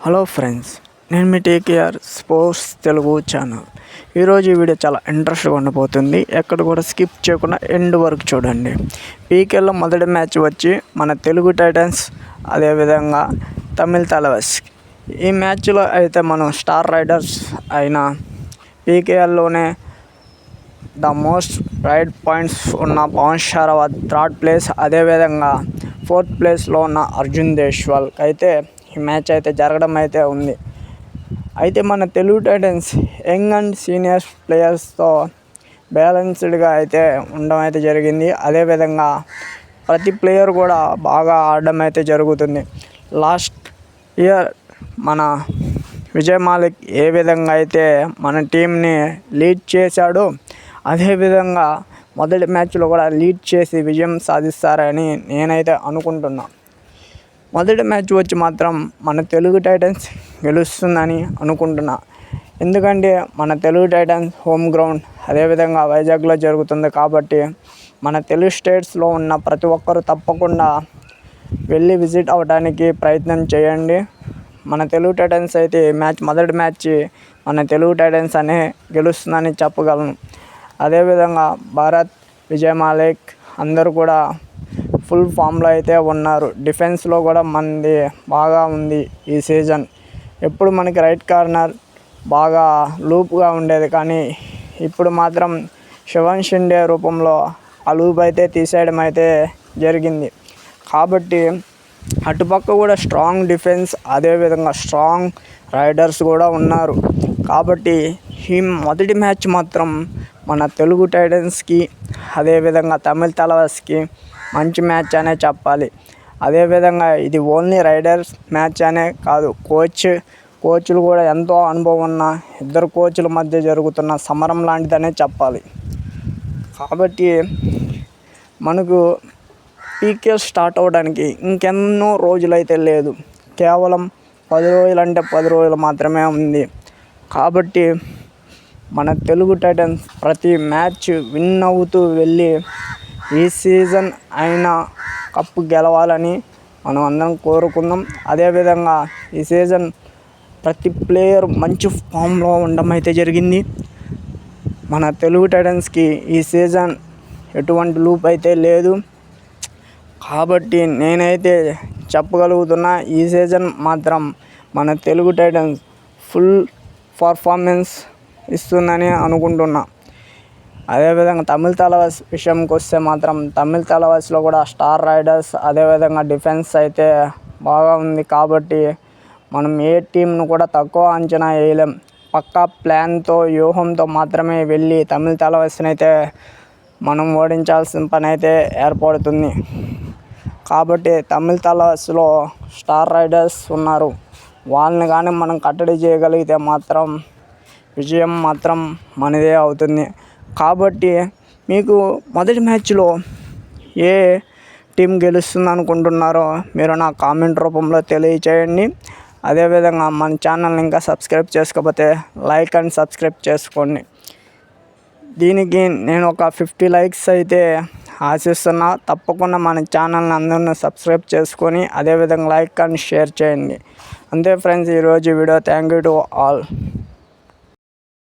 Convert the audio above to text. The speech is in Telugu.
హలో ఫ్రెండ్స్ నేను మీ టీకేఆర్ స్పోర్ట్స్ తెలుగు ఛానల్. ఈరోజు ఈ వీడియో చాలా ఇంట్రెస్ట్గా ఉండబోతుంది. ఎక్కడ కూడా స్కిప్ చేయకుండా ఎండ్ వరకు చూడండి. పీకేలో మొదటి మ్యాచ్ వచ్చి మన తెలుగు టైటన్స్ అదేవిధంగా తమిళ తలవస్ ఈ మ్యాచ్లో అయితే మనం స్టార్ రైడర్స్ అయిన పీకేఎల్లోనే ద మోస్ట్ రైడ్ పాయింట్స్ ఉన్న పవన్ షారావత్ థర్డ్ ప్లేస్ అదేవిధంగా ఫోర్త్ ప్లేస్లో ఉన్న అర్జున్ దేశ్వాల్ అయితే మ్యాచ్ అయితే జరగడం అయితే ఉంది. అయితే మన Telugu Titans young and seniors ప్లేయర్స్తో బ్యాలెన్స్డ్గా అయితే ఉండడం అయితే జరిగింది. అదేవిధంగా ప్రతి ప్లేయర్ కూడా బాగా ఆడడం అయితే జరుగుతుంది. లాస్ట్ ఇయర్ మన విజయ్ మాలిక్ ఏ విధంగా అయితే మన టీంని లీడ్ చేశాడో అదేవిధంగా మొదటి మ్యాచ్లో కూడా లీడ్ చేసి విజయం సాధిస్తారని నేనైతే అనుకుంటున్నాను మొదటి మ్యాచ్ వచ్చి మాత్రం మన తెలుగు టైటన్స్ గెలుస్తుందని అనుకుంటున్నా. ఎందుకంటే మన తెలుగు టైటన్స్ హోమ్ గ్రౌండ్ అదేవిధంగా వైజాగ్లో జరుగుతుంది కాబట్టి మన తెలుగు స్టేట్స్లో ఉన్న ప్రతి ఒక్కరూ తప్పకుండా వెళ్ళి విజిట్ అవ్వడానికి ప్రయత్నం చేయండి. మన తెలుగు టైటన్స్ అయితే మ్యాచ్ మొదటి మ్యాచ్ మన తెలుగు టైటన్స్ అనే గెలుస్తుందని చెప్పగలను. అదేవిధంగా భారత్ విజయ్ మాలిక్ అందరూ కూడా ఫుల్ ఫామ్లో అయితే ఉన్నారు. డిఫెన్స్లో కూడా మనది బాగా ఉంది ఈ సీజన్. ఎప్పుడు మనకి రైట్ కార్నర్ బాగా లూప్గా ఉండేది కానీ ఇప్పుడు మాత్రం శివన్ షిండే రూపంలో ఆ లూప్ అయితే తీసేయడం అయితే జరిగింది. కాబట్టి అటుపక్క కూడా స్ట్రాంగ్ డిఫెన్స్ అదేవిధంగా స్ట్రాంగ్ రైడర్స్ కూడా ఉన్నారు. కాబట్టి ఈ మొదటి మ్యాచ్ మాత్రం మన తెలుగు టైటన్స్కి అదేవిధంగా తమిళ తలవాస్కి మంచి మ్యాచ్ అనే చెప్పాలి. అదేవిధంగా ఇది ఓన్లీ రైడర్స్ మ్యాచ్ అనే కాదు కోచ్ కోచ్లు కూడా ఎంతో అనుభవం ఉన్న ఇద్దరు కోచ్ల మధ్య జరుగుతున్న సమరం లాంటిదనే చెప్పాలి. కాబట్టి మనకు పీకే స్టార్ట్ అవ్వడానికి ఇంకెన్నో రోజులైతే లేదు. కేవలం పది రోజులు అంటే పది రోజులు మాత్రమే ఉంది. కాబట్టి మన తెలుగు టైటన్స్ ప్రతి మ్యాచ్ విన్ అవుతూ వెళ్ళి ఈ సీజన్ అయినా కప్పు గెలవాలని మనం అందరం కోరుకుందాం. అదేవిధంగా ఈ సీజన్ ప్రతి ప్లేయర్ మంచి ఫామ్లో ఉండడం అయితే జరిగింది. మన తెలుగు టైటన్స్కి ఈ సీజన్ ఎటువంటి లూప్ అయితే లేదు. కాబట్టి నేనైతే చెప్పగలుగుతున్నా ఈ సీజన్ మాత్రం మన తెలుగు టైటన్స్ ఫుల్ పర్ఫార్మెన్స్ ఇస్తుందని అనుకుంటున్నా. అదేవిధంగా తమిళ తలవాస్ విషయంకి వస్తే మాత్రం తమిళ తలవాస్లో కూడా స్టార్ రైడర్స్ అదేవిధంగా డిఫెన్స్ అయితే బాగా ఉంది కాబట్టి మనం ఏ టీంను కూడా తక్కువ అంచనా వేయలేం. పక్కా ప్లాన్తో వ్యూహంతో మాత్రమే వెళ్ళి తమిళ తలవాస్ని అయితే మనం ఓడించాల్సిన పని అయితే ఏర్పడుతుంది. కాబట్టి తమిళ తలవాస్లో స్టార్ రైడర్స్ ఉన్నారు. వాళ్ళని కానీ మనం కట్టడి చేయగలిగితే మాత్రం విజయం మాత్రం మనదే అవుతుంది. కాబట్టి మీకు మొదటి మ్యాచ్లో ఏ టీం గెలుస్తుంది అనుకుంటున్నారో మీరు నా కామెంట్ రూపంలో తెలియచేయండి. అదేవిధంగా మన ఛానల్ని ఇంకా సబ్స్క్రైబ్ చేసుకోకపోతే లైక్ అండ్ సబ్స్క్రైబ్ చేసుకోండి. దీనికి నేను ఒక ఫిఫ్టీ లైక్స్ అయితే ఆశిస్తున్నా. తప్పకుండా మన ఛానల్ని అందరిని సబ్స్క్రైబ్ చేసుకొని అదేవిధంగా లైక్ అండ్ షేర్ చేయండి. అంతే ఫ్రెండ్స్ ఈరోజు video. Thank you to all.